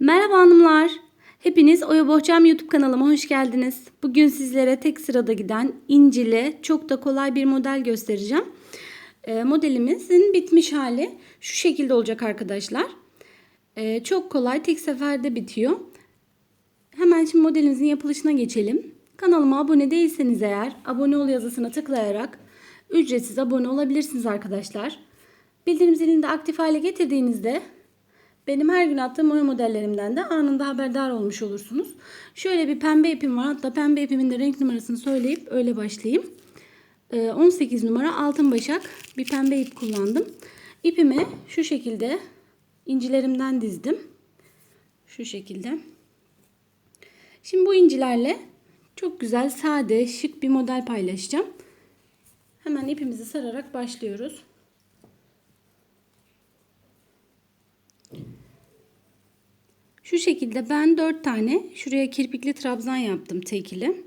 Merhaba hanımlar. Hepiniz Oya Bohçam YouTube kanalıma hoş geldiniz. Bugün sizlere tek sırada giden incili çok da kolay bir model göstereceğim. Ee, modelimizin bitmiş hali şu şekilde olacak arkadaşlar. Ee, çok kolay tek seferde bitiyor. Hemen şimdi modelimizin yapılışına geçelim. Kanalıma abone değilseniz eğer abone ol yazısına tıklayarak ücretsiz abone olabilirsiniz arkadaşlar. Bildirim zilini de aktif hale getirdiğinizde benim her gün attığım oya modellerimden de anında haberdar olmuş olursunuz. Şöyle bir pembe ipim var. Hatta pembe ipimin de renk numarasını söyleyip öyle başlayayım. 18 numara altın başak bir pembe ip kullandım. İpimi şu şekilde incilerimden dizdim. Şu şekilde. Şimdi bu incilerle çok güzel, sade, şık bir model paylaşacağım. Hemen ipimizi sararak başlıyoruz. Şu şekilde ben 4 tane şuraya kirpikli trabzan yaptım tekili.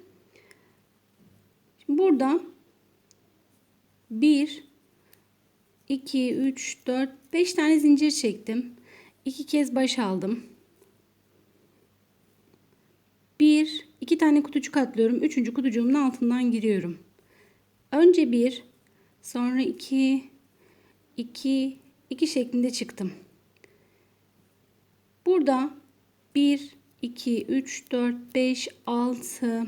Şimdi burada 1 2 3 4 5 tane zincir çektim. 2 kez baş aldım. 1 2 tane kutucuk atlıyorum. 3. kutucuğumun altından giriyorum. Önce 1 sonra 2 2 2 şeklinde çıktım. Burada 1, 2, 3, 4, 5, 6,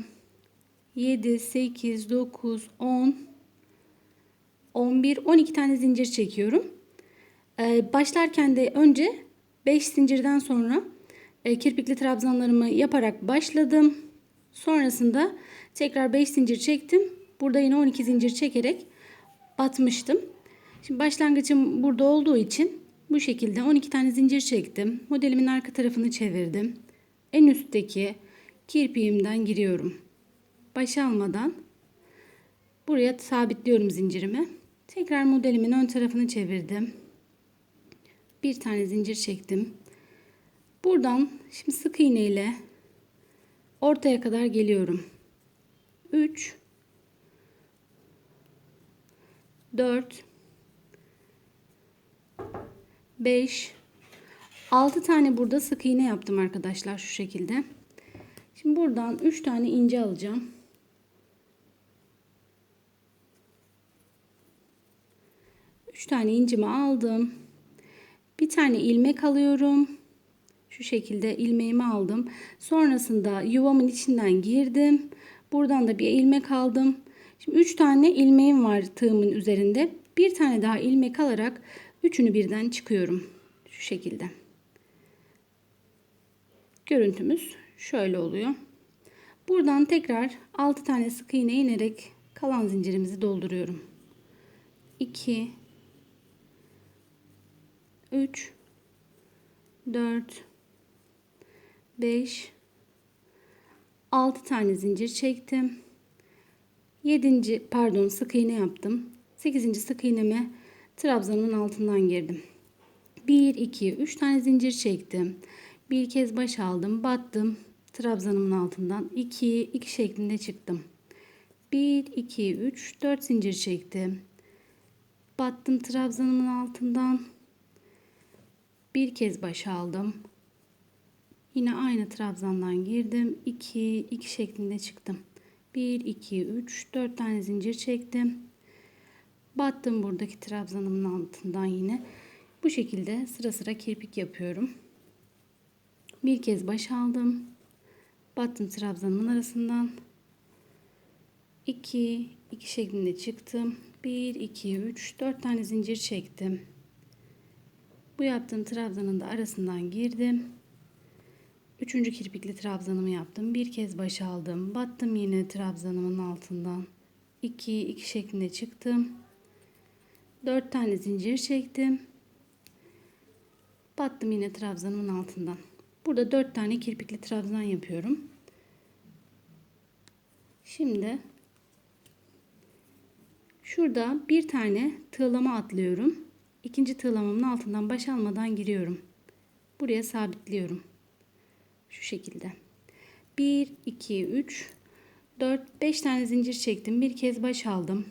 7, 8, 9, 10, 11, 12 tane zincir çekiyorum. Ee, başlarken de önce 5 zincirden sonra e, kirpikli trabzanlarımı yaparak başladım. Sonrasında tekrar 5 zincir çektim. Burada yine 12 zincir çekerek batmıştım. Şimdi başlangıcım burada olduğu için bu şekilde 12 tane zincir çektim. Modelimin arka tarafını çevirdim. En üstteki kirpiğimden giriyorum. Baş almadan buraya sabitliyorum zincirimi. Tekrar modelimin ön tarafını çevirdim. Bir tane zincir çektim. Buradan şimdi sık iğne ile ortaya kadar geliyorum. 3 4 5 6 tane burada sık iğne yaptım arkadaşlar şu şekilde. Şimdi buradan 3 tane ince alacağım. Üç tane incimi aldım. Bir tane ilmek alıyorum. Şu şekilde ilmeğimi aldım. Sonrasında yuvamın içinden girdim. Buradan da bir ilmek aldım. Şimdi 3 tane ilmeğim var tığımın üzerinde. Bir tane daha ilmek alarak Üçünü birden çıkıyorum. Şu şekilde. Görüntümüz şöyle oluyor. Buradan tekrar 6 tane sık iğne inerek kalan zincirimizi dolduruyorum. 2 3 4 5 6 tane zincir çektim. 7. pardon sık iğne yaptım. 8. sık iğneme trabzanın altından girdim. 1 2 3 tane zincir çektim. Bir kez baş aldım, battım. Trabzanımın altından 2 2 şeklinde çıktım. 1 2 3 4 zincir çektim. Battım trabzanımın altından. Bir kez baş aldım. Yine aynı trabzandan girdim. 2 2 şeklinde çıktım. 1 2 3 4 tane zincir çektim. Battım buradaki trabzanımın altından yine. Bu şekilde sıra sıra kirpik yapıyorum. Bir kez baş aldım. Battım trabzanımın arasından. 2 2 şeklinde çıktım. 1 2 3 4 tane zincir çektim. Bu yaptığım trabzanın da arasından girdim. Üçüncü kirpikli trabzanımı yaptım. Bir kez baş aldım. Battım yine trabzanımın altından. 2 2 şeklinde çıktım. 4 tane zincir çektim. Battım yine trabzanımın altından. Burada 4 tane kirpikli trabzan yapıyorum. Şimdi şurada bir tane tığlama atlıyorum. İkinci tığlamamın altından baş almadan giriyorum. Buraya sabitliyorum. Şu şekilde. 1 2 3 4 5 tane zincir çektim. Bir kez baş aldım.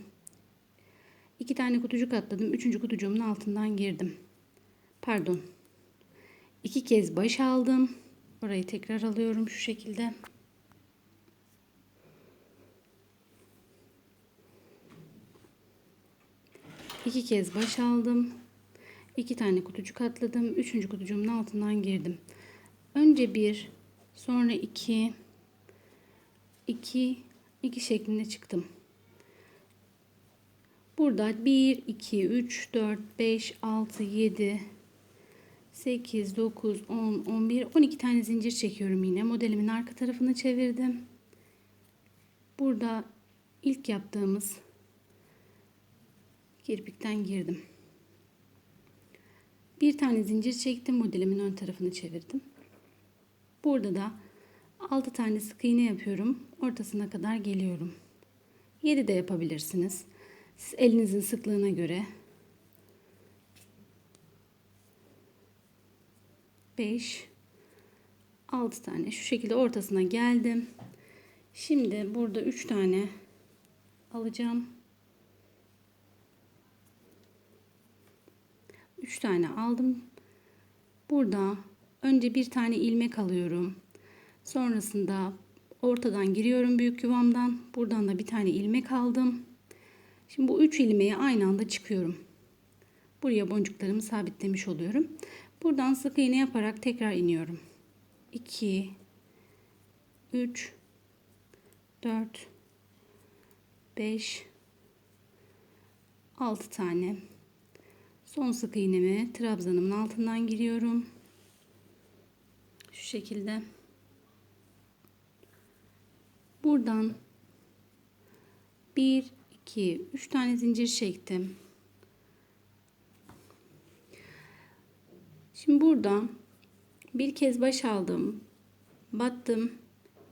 İki tane kutucuk atladım. Üçüncü kutucuğumun altından girdim. Pardon. iki kez baş aldım. Orayı tekrar alıyorum şu şekilde. İki kez baş aldım. İki tane kutucuk atladım. Üçüncü kutucuğumun altından girdim. Önce bir, sonra iki, iki, iki şeklinde çıktım. Burada 1, 2, 3, 4, 5, 6, 7, 8, 9, 10, 11, 12 tane zincir çekiyorum yine. Modelimin arka tarafını çevirdim. Burada ilk yaptığımız kirpikten girdim. Bir tane zincir çektim. Modelimin ön tarafını çevirdim. Burada da 6 tane sık iğne yapıyorum. Ortasına kadar geliyorum. 7 de yapabilirsiniz. Siz elinizin sıklığına göre 5 6 tane şu şekilde ortasına geldim. Şimdi burada 3 tane alacağım. 3 tane aldım. Burada önce bir tane ilmek alıyorum. Sonrasında ortadan giriyorum büyük yuvamdan. Buradan da bir tane ilmek aldım. Şimdi bu 3 ilmeği aynı anda çıkıyorum. Buraya boncuklarımı sabitlemiş oluyorum. Buradan sık iğne yaparak tekrar iniyorum. 2 3 4 5 6 tane son sık iğnemi trabzanımın altından giriyorum. Şu şekilde. Buradan 1 2 3 tane zincir çektim. Şimdi burada bir kez baş aldım. Battım.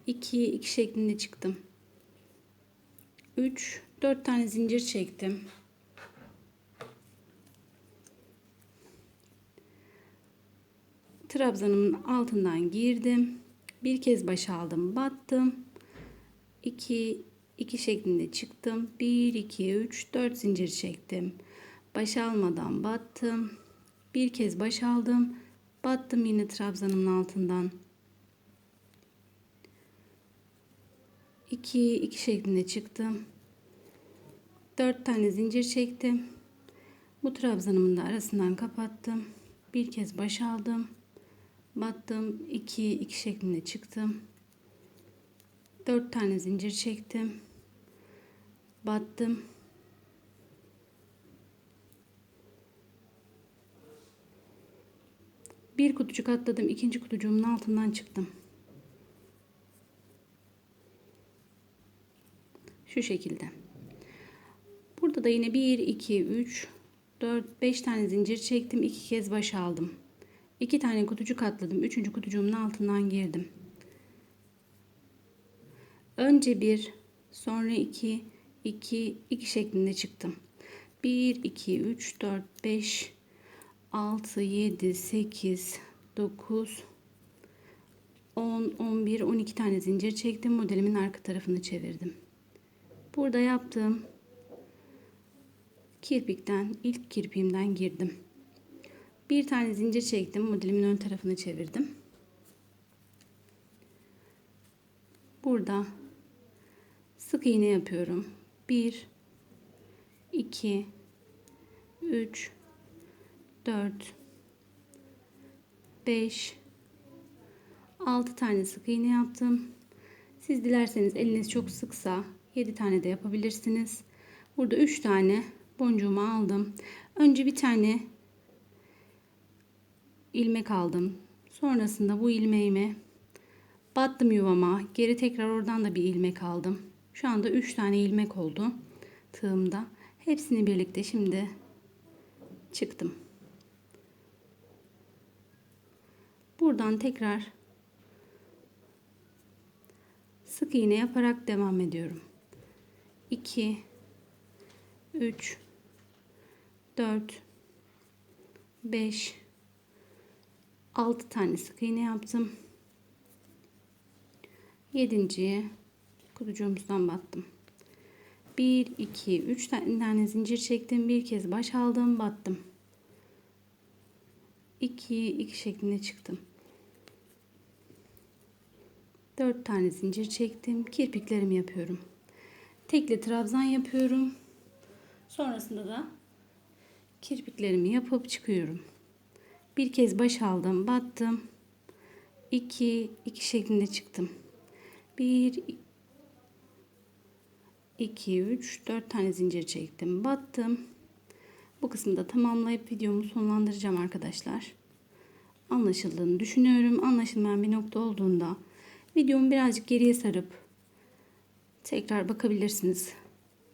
2 2 şeklinde çıktım. 3 4 tane zincir çektim. Trabzanımın altından girdim. Bir kez baş aldım, battım. 2 2 şeklinde çıktım. 1 2 3 4 zincir çektim. Baş almadan battım. Bir kez baş aldım. Battım yine trabzanımın altından. 2 2 şeklinde çıktım. 4 tane zincir çektim. Bu trabzanımın da arasından kapattım. Bir kez baş aldım. Battım. 2 2 şeklinde çıktım. 4 tane zincir çektim. Battım. Bir kutucuk atladım. ikinci kutucuğumun altından çıktım. Şu şekilde. Burada da yine 1, 2, 3, 4, 5 tane zincir çektim. 2 kez baş aldım. 2 tane kutucuk atladım. Üçüncü kutucuğumun altından girdim. Önce 1, sonra 2, 2, 2 şeklinde çıktım. 1, 2, 3, 4, 5, 6, 7, 8, 9, 10, 11, 12 tane zincir çektim. Modelimin arka tarafını çevirdim. Burada yaptığım kirpikten ilk kirpiğimden girdim. Bir tane zincir çektim. Modelimin ön tarafını çevirdim. Burada sık iğne yapıyorum. 1 2 3 4 5 6 tane sık iğne yaptım. Siz dilerseniz eliniz çok sıksa 7 tane de yapabilirsiniz. Burada 3 tane boncuğumu aldım. Önce bir tane ilmek aldım. Sonrasında bu ilmeğimi battım yuvama. Geri tekrar oradan da bir ilmek aldım. Şu anda 3 tane ilmek oldu tığımda. Hepsini birlikte şimdi çıktım. Buradan tekrar sık iğne yaparak devam ediyorum. 2 3 4 5 6 tane sık iğne yaptım. 7. kutucuğumuzdan battım. 1 2 3 tane zincir çektim. Bir kez baş aldım, battım. 2 2 şeklinde çıktım. 4 tane zincir çektim. Kirpiklerimi yapıyorum. Tekli trabzan yapıyorum. Sonrasında da kirpiklerimi yapıp çıkıyorum. Bir kez baş aldım, battım. 2 2 şeklinde çıktım. 1 2 3 4 tane zincir çektim, battım. Bu kısmı da tamamlayıp videomu sonlandıracağım arkadaşlar. Anlaşıldığını düşünüyorum. Anlaşılmayan bir nokta olduğunda videomu birazcık geriye sarıp tekrar bakabilirsiniz.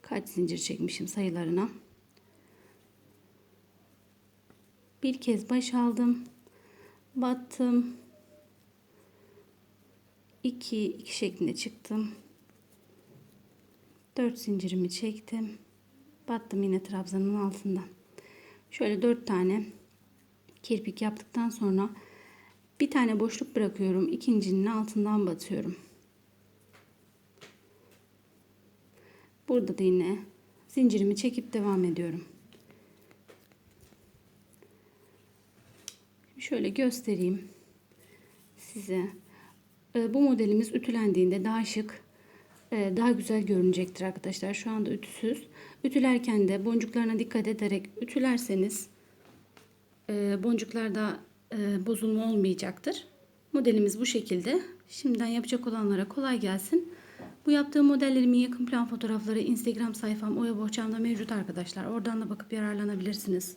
Kaç zincir çekmişim sayılarına. Bir kez baş aldım. Battım. 2 2 şeklinde çıktım. 4 zincirimi çektim. Battım yine trabzanın altından. Şöyle 4 tane kirpik yaptıktan sonra bir tane boşluk bırakıyorum. İkincinin altından batıyorum. Burada da yine zincirimi çekip devam ediyorum. Şöyle göstereyim size. Ee, Bu modelimiz ütülendiğinde daha şık, daha güzel görünecektir arkadaşlar. Şu anda ütüsüz. Ütülerken de boncuklarına dikkat ederek ütülerseniz e, boncuklarda e, bozulma olmayacaktır. Modelimiz bu şekilde. Şimdiden yapacak olanlara kolay gelsin. Bu yaptığım modellerimin yakın plan fotoğrafları Instagram sayfam Oya Bohçam'da mevcut arkadaşlar. Oradan da bakıp yararlanabilirsiniz.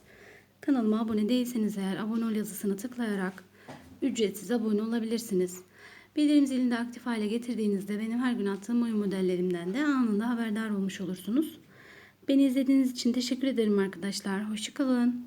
Kanalıma abone değilseniz eğer abone ol yazısını tıklayarak ücretsiz abone olabilirsiniz. Bildirim zilini de aktif hale getirdiğinizde benim her gün attığım oyun modellerimden de anında haberdar olmuş olursunuz. Beni izlediğiniz için teşekkür ederim arkadaşlar. Hoşçakalın.